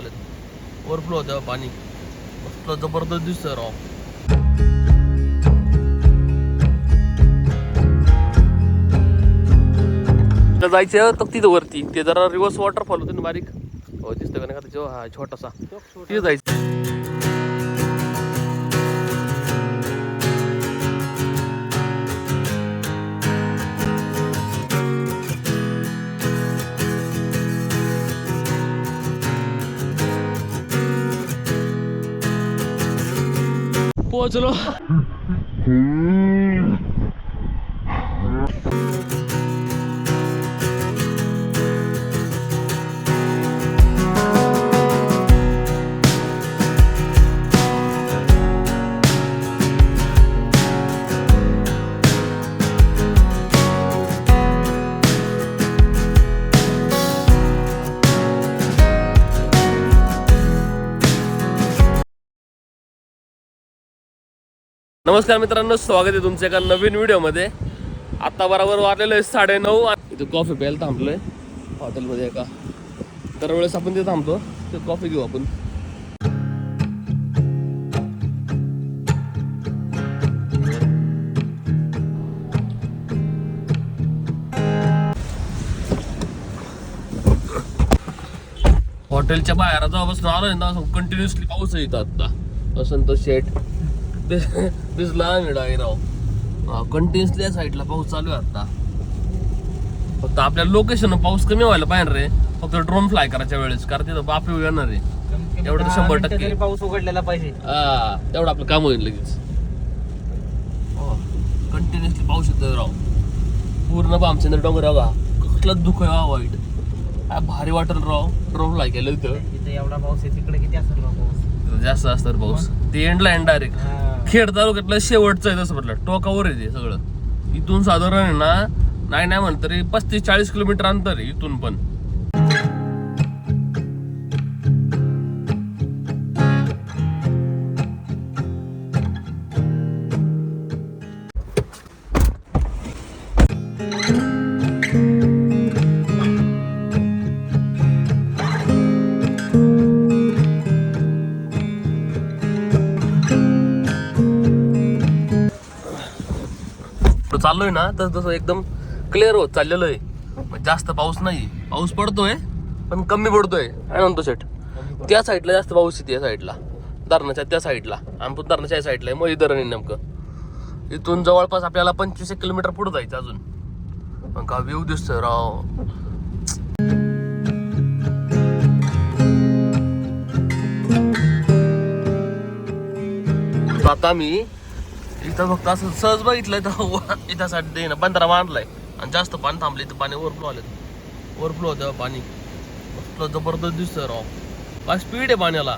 आलेत ओव्हरफ्लो होतं पाणी. मस्त जबरदस्त दिसतंय राव. जायचं तर तिथं वरती. ते जरा रिव्हर्स वॉटरफॉल होतं ना बारीक. हो दिसतं का नाही का त्याच्यावर हा छोटासा. तिथं जायचं. 我走了。नमस्कार मित्रांनो स्वागत आहे तुमच्या एका नवीन व्हिडिओमध्ये. आता बरोबर वाजलेलं आहे साडे नऊ इथं कॉफी प्यायला थांबलोय. हॉटेलमध्ये एका दरवेळेस आपण ते थांबतो. ते कॉफी घेऊ आपण. हॉटेलच्या बाहेर जेव्हापासून आहे ना कंटिन्युअसली पाऊस आहे इथं आता. वसंत शेठ. दिसला आम्ही डायराव कंटिन्युअसली या साईडला पाऊस चालू आहे आता. फक्त आपल्या लोकेशन पाऊस कमी व्हायला पाहिजे रे. फक्त ड्रोन फ्लाय करायच्या वेळेस कारण तिथं बाप येणार आहे. एवढं तर शंभर टक्के. पाऊस उघडलेला पाहिजे. हा तेवढं आपलं काम होईल लगेच. कंटिन्युअसली पाऊस येतोय राव. पूर्ण बामचंद्र डोंगर बघा कसलं दुःख आहे हा वाईट. भारी वाटेल राव. ड्रोन फ्लाय केलं इथे. एवढा पाऊस आहे तिकडे किती असेल जास्त असतं रे पाऊस ते एंडला एंड डायरेक्ट हा. खेड तालुक्यातलं शेवटचं आहे तसं म्हटलं. टोकावर आहे ते सगळं. इथून साधारण आहे ना नाही नाही म्हणत तरी पस्तीस चाळीस किलोमीटर अंतर आहे इथून पण. चाललोय ना तर तसं एकदम क्लिअर होत चाललेलं आहे. जास्त पाऊस नाही पाऊस पडतोय पण कमी पडतोय काय म्हणतो शेट त्या साईडला जास्त पाऊस येते या साईडला धरणाच्या त्या साईडला आम्ही पण धरणाच्या या साईडला आहे मग धरण आहे नेमकं. इथून जवळपास आपल्याला पंचवीस एक किलोमीटर पुढे जायचं अजून. मग का व्ह्यू दिसतोय राव. आता मी इथं फक्त असं सहज बघितलंय तर इथं साठी ना बंधारा बांधलाय. आणि जास्त पाणी थांबले इथं पाणी ओव्हरफ्लो आले ओव्हरफ्लो होतं पाणी. मस्त जबरदस्त दिसतंय राव. काय स्पीड आहे पाण्याला?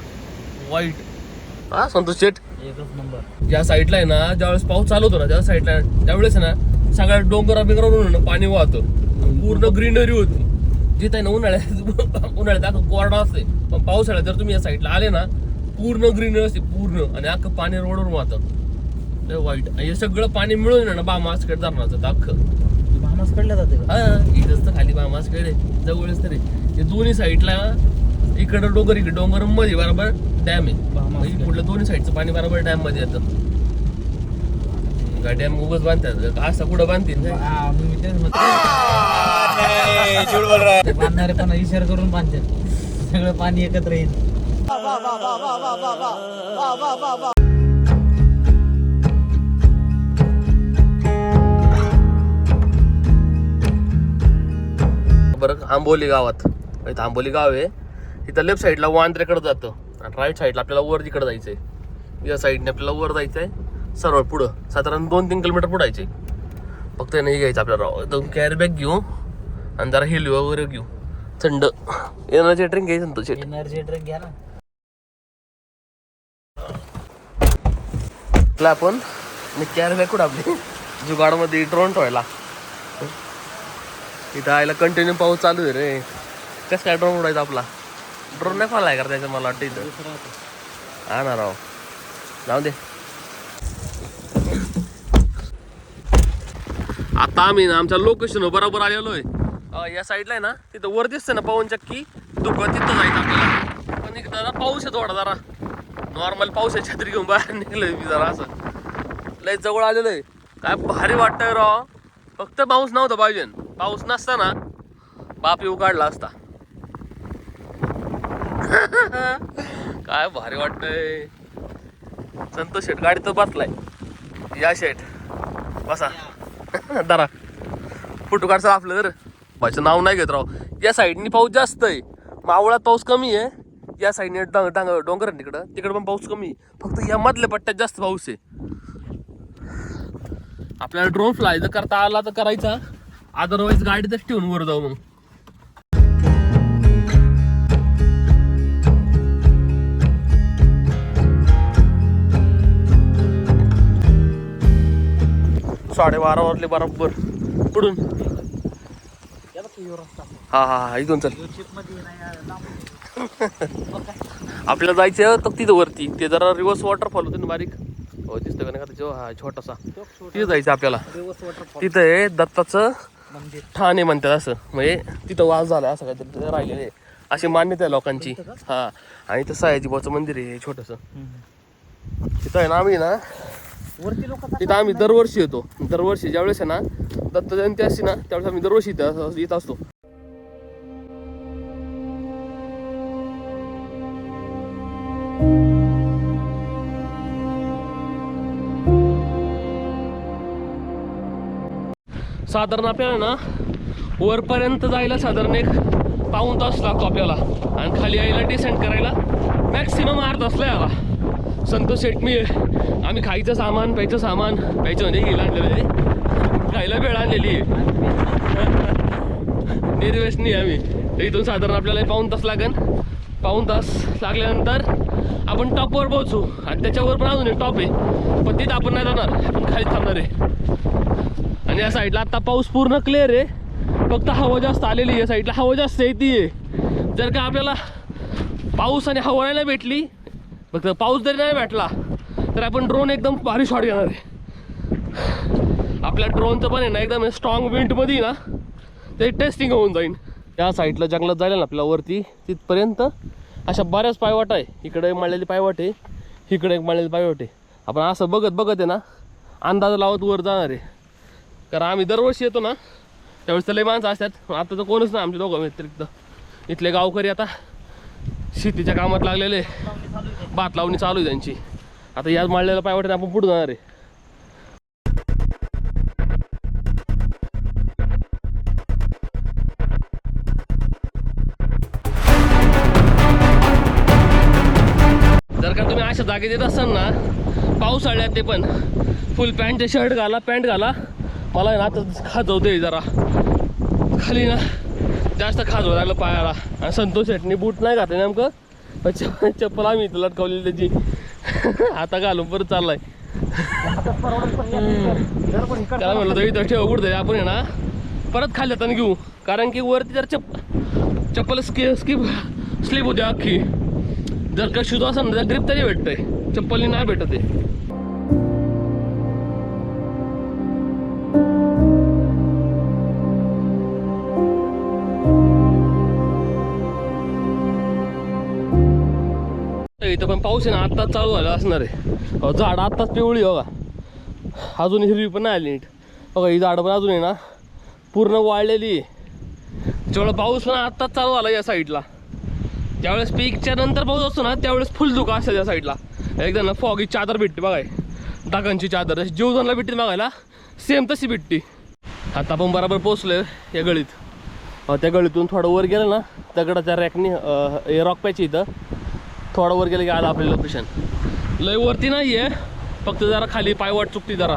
वाईट हा संतोष शेठ? एकच नंबर या साईडला आहे ना ज्यावेळेस पाऊस चालू होतो ना त्या साईडला त्यावेळेस ना सगळ्या डोंगरा बिंगरावरून पाणी वाहतं. पूर्ण ग्रीनरी होती. जिथे ना उन्हाळ्यात उन्हाळ्यात अख्खं कोरडा असते पण पावसाळ्यात जर तुम्ही या साईडला आले ना पूर्ण ग्रीनरी असते पूर्ण. आणि अख्खं पाणी रोडवर वाहतं. लय वाईट आणि हे सगळं पाणी मिळून आहे ना बामासकडे धरणाचं अख्खं मामाच कडल्या जाते का हा इथंच तर खाली बामासकडे जवळच तरी हे दोन्ही साईडला इकडं डोंगर इकडे डोंगरमध्ये बरोबर डॅम आहे पुढलं दोन्ही साईडचं पाणी बरोबर डॅममध्ये येतं का डॅम उगच बांधतात का असं कुठं बांधतील काय? हा, मग मी तेच म्हणतो. बांधणारे पण इशारा करून बांधतात सगळं पाणी एकत्र येईल बरं आंबोली गावात. इथं आंबोली गाव आहे. इथं लेफ्ट साईडला वांद्र्याकडे जातं. आणि राईट साईडला आपल्याला वर तिकडे जायचंय. या साईडने आपल्याला वर जायचंय. सरळ पुढं. साधारण दोन तीन किलोमीटर पुढं जायचंय. फक्त नाही घ्यायचं आपल्याला राव. दोन कॅरी बॅग घेऊ. आणि जरा हिल वगैरे घेऊ. थंड. एनर्जी ड्रिंक घ्यायचं तो शेट एनर्जी ड्रिंक घ्या ना. आपण. कॅरी बॅग कुठं आपली? जुगाडमध्ये ड्रोन ठेवायला. इथं आयला कंटिन्यू पाऊस चालू आहे रे. कसं काय ड्रोन उडायचा आपला? ड्रोन नाही फालाय का त्याचं मला वाटतं इथं? हा ना राव. जाऊ दे. आता आम्ही ना आमच्या लोकेशन बरोबर आलेलो आहे. या साईडला आहे ना तिथं वर दिसतं ना पवन चक्की दुःख तिथं जायचं आपल्याला. पण जरा पाऊस आहे थोडा जरा. नॉर्मल पाऊस आहे छत्री घेऊन बाहेर निघलोय मी जरा असं. लय जवळ आलेलं आहे. काय भारी वाटतंय राव. फक्त पाऊस नव्हता पाहिजे. पाऊस नसता ना बाप येऊ काढला असता. काय भारी वाटतंय. संतोष शेठ गाडी तर बसलाय. या शेठ बसा. दरा फोटो काढचा आपलं तर. माझं नाव नाही घेत राव. या साईडनी पाऊस जास्त आहे. मावळात पाऊस कमी आहे. या साईडने डांग डांग डोंगर आहे तिकडं. तिकडं पण पाऊस कमी आहे. फक्त या मधल्या पट्ट्यात जास्त पाऊस आहे. आपल्याला ड्रोन फ्लाय जर करता आला तर करायचा. अदरवाईज गाडीतच ठेवून वर जाऊ मग. साडेबारा वाजले बरोबर. पुढून. हा हा हा इथून चल. आपल्याला जायचं तर तिथं वरती. ते जरा रिव्हर्स वॉटरफॉल होते ना बारीक. हो दिसतं का नाही का त्याच्या हा छोटासा. तिथं जायचं आपल्याला. तिथं आहे दत्ताचं मंदिर. ठाणे म्हणतात असं. म्हणजे तिथं वास झाला असं काहीतरी तिथं राहिलेलं आहे. अशी मान्यता आहे लोकांची. हा. आणि इथं सयाजीबाचं मंदिर आहे छोटस. तिथं आहे ना आम्ही ना वरती लोक तिथं आम्ही दरवर्षी येतो. दरवर्षी ज्यावेळेस आहे ना दत्त जयंती असते ना त्यावेळेस आम्ही दरवर्षी इथं येत असतो. साधारण आपल्याला ना वरपर्यंत जायला साधारण एक पाऊण तास लागतो आपल्याला. आणि खाली यायला डिसेंड करायला मॅक्सिमम अर्ध असला याला संतोष शेट मी आम्ही खायचं सामान प्यायचं सामान प्यायचं म्हणजे गेलं आणलेलं आहे. खायला वेळ आणलेली आहे. निर्वेशनी आम्ही. तर इथून साधारण आपल्याला एक पाऊण तास लागेल. पाऊण तास लागल्यानंतर आपण टॉपवर पोहोचू. आणि त्याच्यावर पण अजून एक टॉप आहे. पण तिथं आपण नाही जाणार. आपण खाली थांबणार आहे. आणि या साईडला आता पाऊस पूर्ण क्लिअर आहे. फक्त हवा जास्त आलेली आहे. या साईडला हवा जास्त येते आहे जर का आपल्याला पाऊस आणि हवा नाही भेटली फक्त पाऊस जरी नाही भेटला तर आपण ड्रोन एकदम भारी शॉट घेणार आहे. आपल्या ड्रोनचं पण आहे ना एकदम स्ट्रॉंग विंडमध्ये ना ते टेस्टिंग होऊन जाईल त्या साईडला जंगलात जायला ना आपल्या वरती तिथपर्यंत अशा बऱ्याच पायवाट आहे. इकडे एक माळलेली पायवाट आहे इकडे एक मळलेली पायवाट आहे. आपण असं बघत बघत आहे ना अंदाज लावत वर जाणार आहे. कारण आम्ही दरवर्षी येतो ना त्यावेळेस तर लई माणसं असतात. आता तर कोणच नाही आमच्या दोघं व्यतिरिक्त. इथले गावकरी आता शेतीच्या कामात लागलेले भात लावणी चालू आहे त्यांची. आता याच पाय वटेल आपण पुढे जाणार आहे. जर का तुम्ही अशा जागेत येत असाल ना पावसाळ्यात ते पण. फुल पॅन्टचे शर्ट घाला पॅन्ट घाला. मला आहे ना आता खाजवते जरा. खाली ना जास्त खाजव लागलं पायाला. आणि संतोष शेटणी बूट नाही घातले नेमकं. पण च- चप्पल आम्ही इथं लटकावलेली त्याची. आता घालून परत चाललाय. त्याला म्हणलं तर इथं ठेव कुठं आपण आहे ना परत खाली जाताना घेऊ. कारण की वरती जर चप चप्पल स्की स्किप स्लिप होते अख्खी. जर का शूज असेल ना तर ग्रिप तरी भेटतंय. चप्पलनी नाही भेटत आहे पाऊस आहे ना आत्ताच चालू झाला असणार आहे. अहो, झाड आत्ताच पिवळी हो बघा. अजून हिरवी पण नाही आली नीट. बघा ही झाडं पण अजून आहे ना पूर्ण वाळलेली आहे. त्याच्यामुळे पाऊस पण आत्ताच चालू झाला या साईडला. ज्यावेळेस पीकच्या नंतर पाऊस असतो ना त्यावेळेस फुल धुका असतं या साईडला. एकदा ना फॉगी चादर भेटते बघाय. डागांची चादर जशी जीवजनला भेटते बघायला. सेम तशी भेटते. आता आपण बरोबर पोचलोय या गळीत. त्या गळीतून थोडं वर गेलं ना दगडाच्या रॅकनी रॉक पॅच इथं. थोडं वर गेलं की आलं आपलं लोकेशन लय वरती नाही आहे फक्त जरा खाली पायवाट चुकती जरा.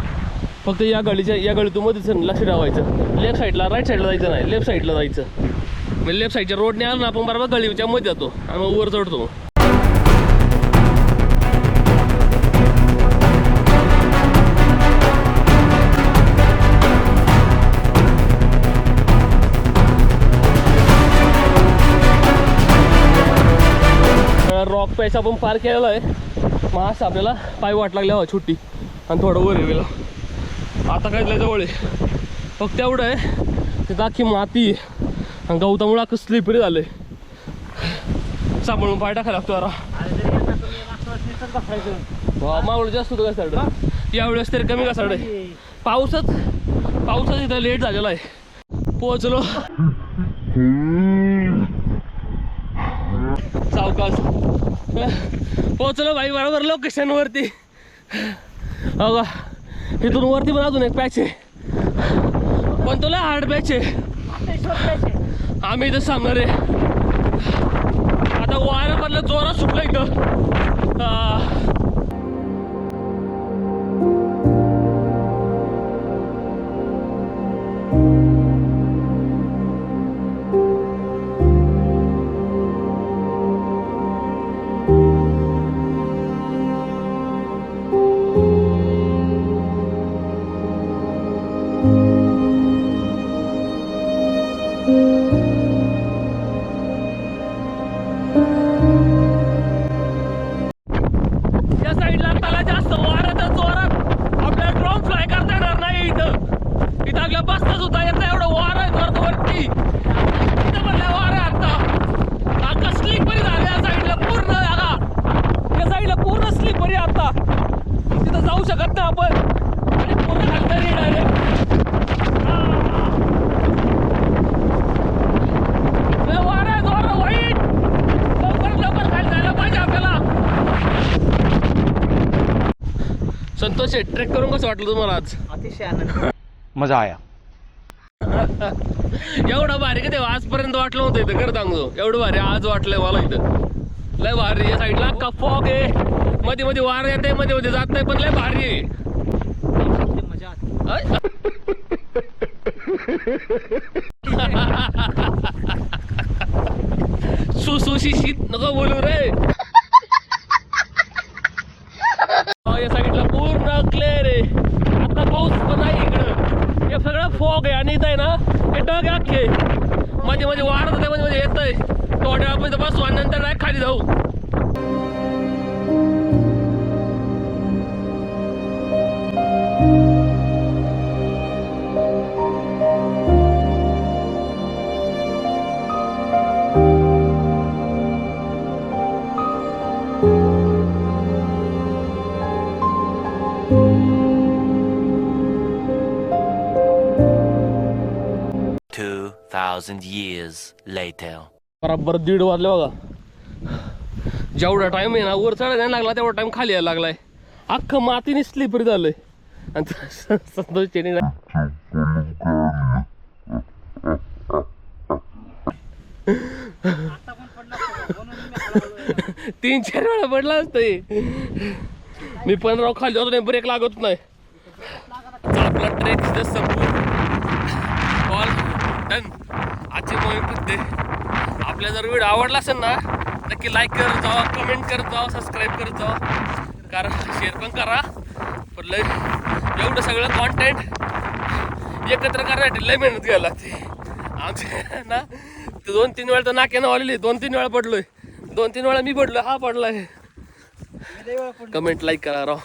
फक्त या गळीच्या या गळीतून मध्येच लक्ष ठेवायचं. लेफ्ट साईडला राईट साईडला जायचं नाही लेफ्ट साईडला जायचं. म्हणजे लेफ्ट साईडच्या रोडने आलं ना आपण बरोबर गळीच्या मध्ये जातो आणि वर चढतो. रॉक पॅच आपण पार केलेला आहे. मग असं आपल्याला पाय वाट लागल्या हवा छोटी. आणि थोडं वर गेलं. आता काय लय जवळ आहे. फक्त एवढं आहे तिथं अख्खी माती आहे आणि गवतामुळे अख्खं स्लिपरी झालं आहे सांभाळून पाय टाकायला लागतो वा, मावळ जास्त होतं घसाड यावेळेस तरी कमी घसाड आहे पाऊसच पाऊसच इथं लेट झालेला आहे. पोहोचलो. बिकॉज पोहोचलो भाई बरोबर लोकेशन वरती. हो इथून वरती पण अजून एक पॅच आहे. पण तुला हार्ड पॅच आहे. आम्ही इथं सांगणार आहे. आता वारं मधलं जोरात सुटलं इथं. साईडला त्याला जास्त वाऱ्याचा जोरात. आपल्याला ड्रोन फ्लाय करता येणार नाही इथं. इथं आपल्या बसताच होता येतं एवढं वारं आहे वरत वरती. इथं म्हणलं वारं आहे आता आता बरी झाले या साईडला? पूर्ण जागा. या साईडला पूर्ण स्लीप बरी आता. तिथं जाऊ शकत नाही आपण. आणि पूर्ण खालता डायरेक्ट वारं आहे जोरात वाईट लवकर लवकर खाली जायला पाहिजे आपल्याला संतोष ट्रेक करून कसं वाटलं तुम्हाला आज? अतिशय आनंद. मजा आया. एवढं भारी का ते आजपर्यंत वाटलं होतं इथं खरं सांगतो. एवढं भारी आज वाटलंय मला इथं. लय भारी या साईडला. का फॉग आहे? मध्ये मध्ये वार येते मध्ये मध्ये जात नाही पण लय भारी आहे. अय? सुसुशिशित नको बोलू रे हा, या साईडला पूर्ण क्लिअर आहे आता पाऊस पण नाही इकडं हे सगळं फॉग आहे आणि इथं आहे ना हे डग आहे अख्खे. मध्ये मध्ये वारत होते मध्ये मध्ये येत आहे थोड्या आपण इथं बसू आणि नंतर नाही खाली जाऊ. Thousand years later. बरोबर दीड वाजले बघा. जेवढा टाइम आहे ना वर चढायला नाही लागला तेवढा टाइम खाली यायला लागलाय. अख्खं मातीने स्लिपरी झालंय. आणि संतोष चेनी तीन चार वेळा पडला असत मी पंधरा खाली होतो नाही ब्रेक लागत नाही. आपला ट्रेक संपूर्ण डन आजची मोहीम करते आपल्या जर व्हिडिओ आवडला असेल ना नक्की लाईक करत जावा कमेंट करत जावा सबस्क्राईब करत जावा. कारण शेअर पण करा. पण लय एवढं सगळं कॉन्टेंट एकत्र करण्यासाठी लय मेहनत घ्यायला लागते. आमचे ना ते दोन तीन वेळा तर नाक्यानं आलेली दोन तीन वेळा पडलोय. दोन तीन वेळा मी पडलो हा पडलाय. कमेंट लाईक करा राव.